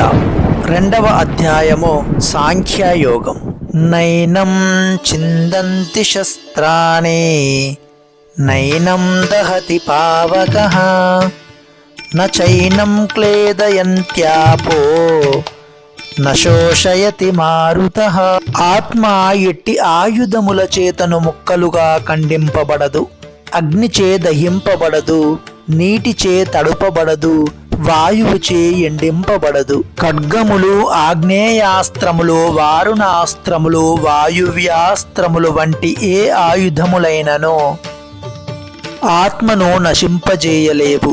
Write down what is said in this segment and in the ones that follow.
భగవద్గీత రెండవ అధ్యాయము సాంఖ్యయోగం. నైనం చిందంతి శస్త్రాణి నైనం దహతి పావక నైనం క్లేదయంత్యాపో నశోషయతి మారుత. ఆత్మ ఎట్టి ఆయుధముల చేతను ముక్కలుగా ఖండింపబడదు అగ్నిచే దహింపబడదు నీటిచే తడుపబడదు వాయువుచే ఎండింపబడదు. ఖడ్గములు ఆగ్నేయాస్త్రములు వారుణాస్త్రములు వాయువ్యాస్త్రములు వంటి ఏ ఆయుధములైనను ఆత్మను నశింపజేయలేవు.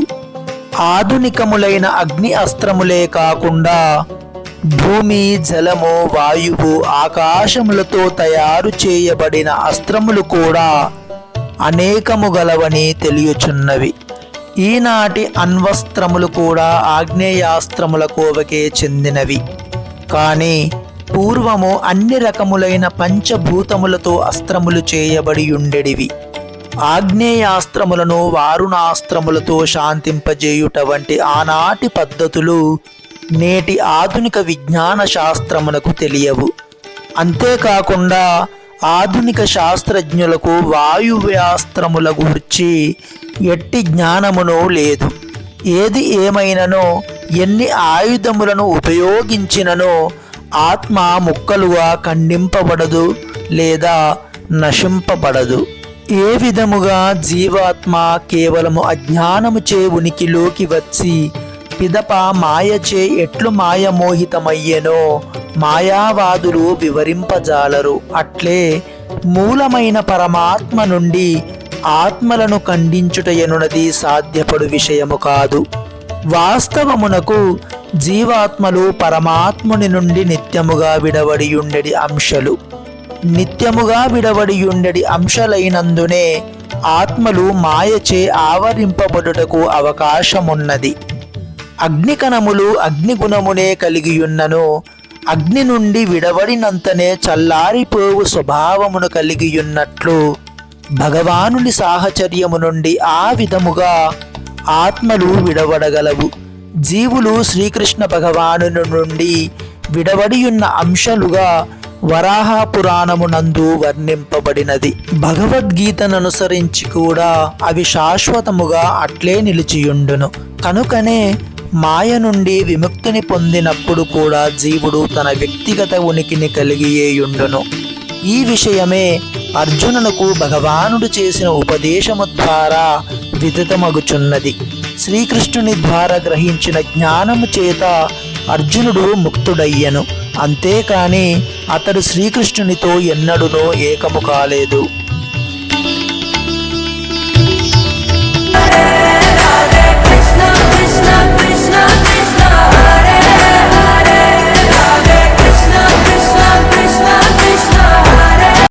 ఆధునికములైన అగ్ని అస్త్రములే కాకుండా భూమి జలము వాయువు ఆకాశములతో తయారు చేయబడిన అస్త్రములు కూడా అనేకము గలవని తెలియచున్నవి. ఈనాటి అణ్వస్త్రములు కూడా ఆగ్నేయాస్త్రముల కోవకే చెందినవి. కానీ పూర్వము అన్ని రకములైన పంచభూతములతో అస్త్రములు చేయబడి ఉండెడివి ఆగ్నేయాస్త్రములను వారుణాస్త్రములతో శాంతింపజేయుట వంటి ఆనాటి పద్ధతులు నేటి ఆధునిక విజ్ఞాన శాస్త్రమునకు తెలియవు. అంతేకాకుండా ఆధునిక శాస్త్రజ్ఞులకు వాయువ్యాస్త్రముల గూర్చి ఎట్టి జ్ఞానమును లేదు. ఏది ఏమైననో ఎన్ని ఆయుధములను ఉపయోగించిననో ఆత్మ ముక్కలుగా ఖండింపబడదు లేదా నశింపబడదు. ఏ విధముగా జీవాత్మ కేవలము అజ్ఞానము చే ఉనికిలోకి వచ్చి పిదప మాయచే ఎట్లు మాయమోహితమయ్యెనో మాయావాదులు వివరింపజాలరు. అట్లే మూలమైన పరమాత్మ నుండి ఆత్మలను ఖండించుటయనున్నది సాధ్యపడు విషయము కాదు. వాస్తవమునకు జీవాత్మలు పరమాత్ముని నుండి నిత్యముగా విడవడియుండెడి అంశలు. నిత్యముగా విడవడియుండెడి అంశలైనందునే ఆత్మలు మాయచే ఆవరింపబడుటకు అవకాశమున్నది. అగ్నికణములు అగ్నిగుణమునే కలిగియున్నను అగ్ని నుండి విడవడినంతనే చల్లారిపోవు స్వభావమును కలిగియున్నట్లు. భగవానుని సాహచర్యము నుండి ఆ విధముగా ఆత్మలు విడవడగలవు. జీవులు శ్రీకృష్ణ భగవాను నుండి విడవడియున్న అంశాలుగా వరాహ పురాణమునందు వర్ణింపబడినది. భగవద్గీతననుసరించి కూడా అవి శాశ్వతముగా అట్లే నిలిచియుండును. కనుకనే మాయ నుండి విముక్తిని పొందినప్పుడు కూడా జీవుడు తన వ్యక్తిగత ఉనికిని కలిగియేయుండును ఈ విషయమే అర్జునునకు భగవానుడు చేసిన ఉపదేశము ద్వారా విదితమగుచున్నది. శ్రీకృష్ణుని ద్వారా గ్రహించిన జ్ఞానము చేత అర్జునుడు ముక్తుడయ్యను. అంతేకాని అతడు శ్రీకృష్ణునితో ఎన్నడునో ఏకము కాలేదు.